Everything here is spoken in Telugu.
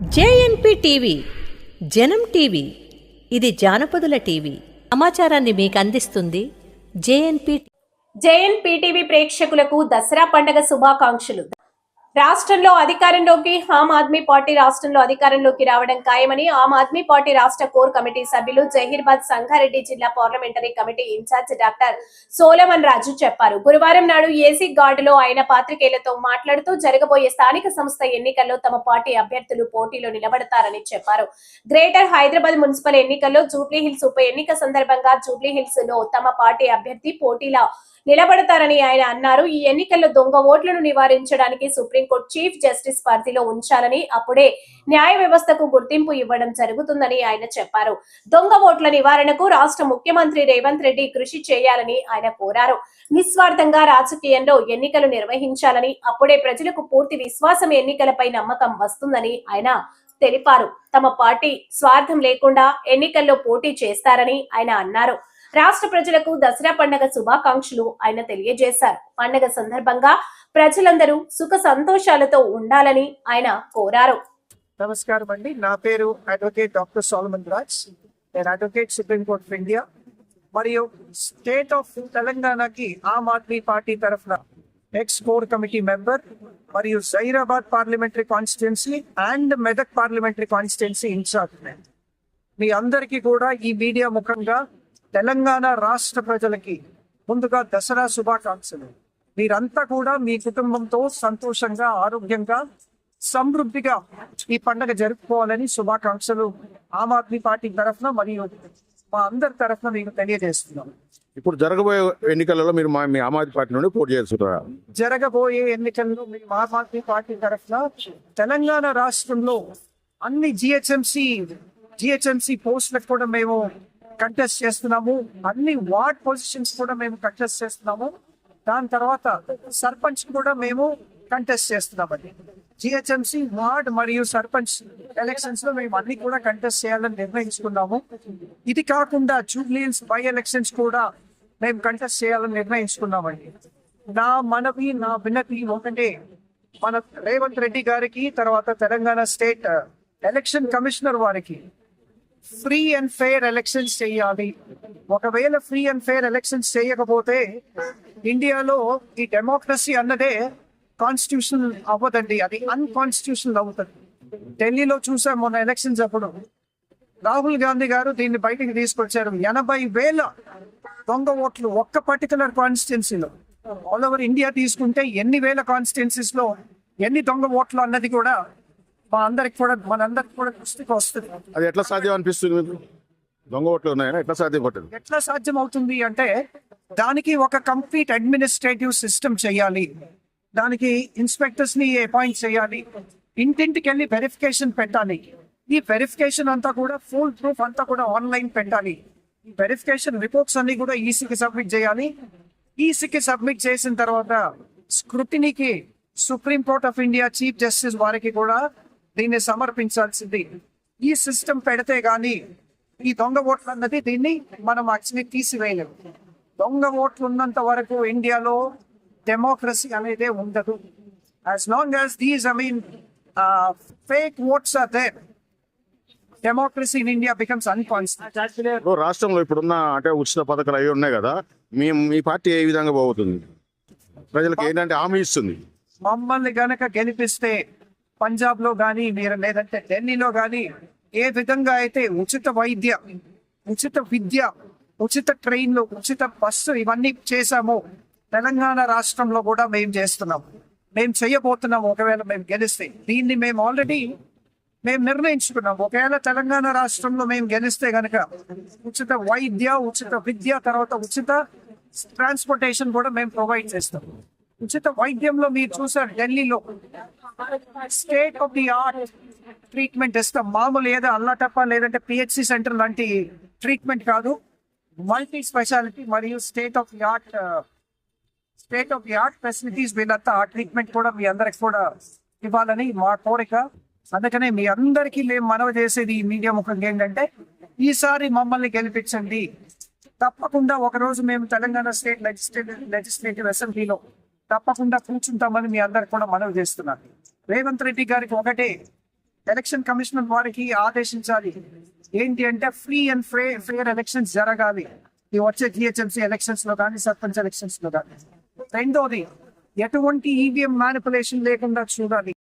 జేఎన్పి టీవీ జనం టీవీ ఇది జానపదుల టీవీ. సమాచారాన్ని మీకు అందిస్తుంది జేఎన్పి జేఎన్పి టీవీ ప్రేక్షకులకు దసరా పండగ శుభాకాంక్షలు. రాష్ట్రంలో అధికారంలోకి ఆమ్ ఆద్మీ పార్టీ రాష్ట్రంలో అధికారంలోకి రావడం ఖాయమని ఆమ్ ఆద్మీ పార్టీ రాష్ట్ర కోర్ కమిటీ సభ్యులు జహీర్బాద్ సంగారెడ్డి జిల్లా parliamentary committee incharge doctor Solomon Raju చెప్పారు. గురువారం నాడు ఏసీ గార్డులో ఆయన పాత్రికేయులతో మాట్లాడుతూ జరగబోయే స్థానిక సంస్థ ఎన్నికల్లో తమ పార్టీ అభ్యర్థులు పోటీలో నిలబడతారని చెప్పారు. గ్రేటర్ హైదరాబాద్ మున్సిపల్ ఎన్నికల్లో జూబ్లీ హిల్స్ ఉప ఎన్నిక సందర్భంగా జూబ్లీ హిల్స్లో తమ పార్టీ అభ్యర్థి పోటీలో నిలబడతారని ఆయన అన్నారు. ఈ ఎన్నికల్లో దొంగ ఓట్లను నివారించడానికి సుప్రీంకోర్టు చీఫ్ జస్టిస్ పరిధిలో ఉంచాలని అప్పుడే న్యాయ వ్యవస్థకు గుర్తింపు ఇవ్వడం జరుగుతుందని ఆయన చెప్పారు. దొంగ ఓట్ల నివారణకు రాష్ట్ర ముఖ్యమంత్రి రేవంత్ రెడ్డి కృషి చేయాలని ఆయన కోరారు. నిస్వార్థంగా రాజకీయంలో ఎన్నికలు నిర్వహించాలని అప్పుడే ప్రజలకు పూర్తి విశ్వాసం ఎన్నికలపై నమ్మకం వస్తుందని ఆయన తెలిపారు. తమ పార్టీ స్వార్థం లేకుండా ఎన్నికల్లో పోటీ చేస్తారని ఆయన అన్నారు. రాష్ట్ర ప్రజలకు దసరా పండగ శుభాకాంక్షలు ఆయన తెలియజేశారు. పండగ సందర్భంగా ప్రజలందరూ సుఖ సంతోషాలతో ఉండాలని ఆయన కోరారు. నమస్కారం అండి. నా పేరు అడ్వకేట్ డాక్టర్ సోలమన్ రాజ్. నేను advocate Supreme Court of India. మరియు స్టేట్ ఆఫ్ తెలంగాణకి ఆమ్ ఆద్మీ పార్టీ తరఫున ఎక్స్ కోర్ కమిటీ మెంబర్ మరియు Zaheerabad parliamentary constituency and Medak parliamentary constituency incharge మీ అందరికీ కూడా ఈ మీడియా ముఖంగా తెలంగాణ రాష్ట్ర ప్రజలకి ముందుగా దసరా శుభాకాంక్షలు. మీరంతా కూడా మీ కుటుంబంతో సంతోషంగా ఆరోగ్యంగా సమృద్ధిగా ఈ పండుగ జరుపుకోవాలని శుభాకాంక్షలు ఆమ్ ఆద్మీ పార్టీ తరఫున మరియు మా అందరి తరఫున మీకు తెలియజేస్తున్నాం. ఇప్పుడు జరగబోయే ఎన్నికలలో మీరు మా మీ ఆమ్ ఆద్మీ పార్టీ నుండి పోటీ చేస్తున్నారా జరగబోయే ఎన్నికల్లో మేము ఆమ్ ఆద్మీ పార్టీ తరఫున తెలంగాణ రాష్ట్రంలో అన్ని జిహెచ్ఎంసి జిహెచ్ఎంసి పోస్టులకు కూడా మేము కంటెస్ట్ చేస్తున్నాము. అన్ని వార్డ్ పొజిషన్స్ కూడా మేము కంటెస్ట్ చేస్తున్నాము. దాని తర్వాత సర్పంచ్ కూడా మేము కంటెస్ట్ చేస్తున్నామండి. జిహెచ్ఎంసి వార్డ్ మరియు సర్పంచ్ ఎలక్షన్స్లో మేము అన్ని కూడా కంటెస్ట్ చేయాలని నిర్ణయించుకున్నాము. ఇది కాకుండా జూబ్లీన్స్ బై ఎలక్షన్స్ కూడా మేము కంటెస్ట్ చేయాలని నిర్ణయించుకున్నామండి. నా మనవి నా వినతి ఒకటే. మన రేవంత్ రెడ్డి గారికి తర్వాత తెలంగాణ స్టేట్ ఎలక్షన్ కమిషనర్ వారికి ఫ్రీ అండ్ ఫెయిర్ ఎలక్షన్స్ చేయాలి. ఒకవేళ ఫ్రీ అండ్ ఫెయిర్ ఎలక్షన్స్ చేయకపోతే ఇండియాలో ఈ డెమోక్రసీ అన్నదే కాన్స్టిట్యూషన్ అవ్వదండి. అది అన్కాన్స్టిట్యూషనల్ అవుతుంది. ఢిల్లీలో చూసాం మొన్న ఎలక్షన్స్ అప్పుడు. రాహుల్ గాంధీ గారు దీన్ని బయటికి తీసుకొచ్చారు. ఎనభై వేల దొంగ ఓట్లు ఒక్క పర్టికులర్ కాన్స్టిట్యున్సీలో ఆల్ ఓవర్ ఇండియా తీసుకుంటే ఎన్ని వేల కాన్స్టిట్యున్సీస్లో ఎన్ని దొంగ ఓట్లు అన్నది కూడా మా అందరికి కూడా మనందరికి కూడా దృష్టికి వస్తుంది. అది ఎట్లా సాధ్యం అనిపిస్తుంది మీకు? దొంగ ఓట్లు ఉన్నాయా? ఎట్లా సాధ్యం పట్టదు ఎట్లా సాధ్యం అవుతుంది అంటే దానికి ఒక కంప్లీట్ అడ్మినిస్ట్రేటివ్ సిస్టమ్ చేయాలి. దానికి ఇన్స్పెక్టర్స్ని అపాయింట్ చేయాలి. ఇంటింటికి వెళ్ళి వెరిఫికేషన్ పెట్టాలి. ఈ వెరిఫికేషన్ అంతా కూడా ఫుల్ ప్రూఫ్ అంతా కూడా ఆన్లైన్ పెట్టాలి. ఈ వెరిఫికేషన్ రిపోర్ట్స్ అన్ని కూడా ఈసీకి సబ్మిట్ చేయాలి. ఈసీకి సబ్మిట్ చేసిన తర్వాత స్క్రూటినీకి Supreme Court of India chief justice వారికి కూడా దీన్ని సమర్పించాల్సింది. ఈ సిస్టమ్ పెడితే గానీ ఈ దొంగ ఓట్లు అన్నది దీన్ని మనం యాక్చువల్లీ తీసివేయలేము దొంగ ఓట్లు ఉన్నంత వరకు ఇండియాలో డెమోక్రసీ అనేది ఉండదు. As long as these I mean fake votes are there democracy in India becomes unconstitutional ఇప్పుడు రాష్ట్రంలో ఇప్పుడున్న అంటే ఉచిత పథకాలు అవి ఉన్నాయి కదా మీ మీ పార్టీ ఏ విధంగా పోతుంది ప్రజలకు ఏంటంటే హామీ ఇస్తుంది? మమ్మల్ని గనక గెలిపిస్తే పంజాబ్లో కానీ మీరు లేదంటే ఢిల్లీలో కానీ ఏ విధంగా అయితే ఉచిత వైద్య ఉచిత విద్య ఉచిత ట్రైన్లు ఉచిత బస్సు ఇవన్నీ చేశామో తెలంగాణ రాష్ట్రంలో కూడా మేము చేస్తున్నాం. మేము చేయబోతున్నాం ఒకవేళ మేము గెలిస్తే. దీన్ని మేము ఆల్రెడీ మేము నిర్ణయించుకున్నాం. ఒకవేళ తెలంగాణ రాష్ట్రంలో మేము గెలిస్తే గనక ఉచిత వైద్య ఉచిత విద్య తర్వాత ఉచిత ట్రాన్స్పోర్టేషన్ కూడా మేము ప్రొవైడ్ చేస్తాం. ఉచిత వైద్యంలో మీరు చూసారు ఢిల్లీలో. State of the art treatment ఇస్తాం. మామూలు ఏదో అల్లాటప్ప లేదంటే పిహెచ్సి సెంటర్ లాంటి ట్రీట్మెంట్ కాదు. మల్టీ స్పెషాలిటీ మరియు state of the art state of the art facilities వీళ్ళంతా ఆ ట్రీట్మెంట్ కూడా మీ అందరికి కూడా ఇవ్వాలని మా కోరిక. అందుకనే మీ అందరికీ మేము మనవి చేసేది మీడియా ముఖంగా ఏంటంటే ఈసారి మమ్మల్ని గెలిపించండి. తప్పకుండా ఒకరోజు మేము తెలంగాణ స్టేట్ లెజిస్లేటివ్ లెజిస్లేటివ్ అసెంబ్లీలో తప్పకుండా కూర్చుంటామని మీ అందరికి కూడా మనవి చేస్తున్నాను రేవంత్ రెడ్డి గారికి ఒకటే ఎలక్షన్ కమిషనర్ వారికి ఆదేశించాలి. ఏంటి అంటే free and free fair elections జరగాలి. ఈ వచ్చే జిహెచ్ఎంసీ ఎలక్షన్స్లో కానీ సర్పంచ్ ఎలక్షన్స్లో కానీ. రెండోది ఎటువంటి ఈవీఎం మ్యానిపులేషన్ లేకుండా చూడాలి.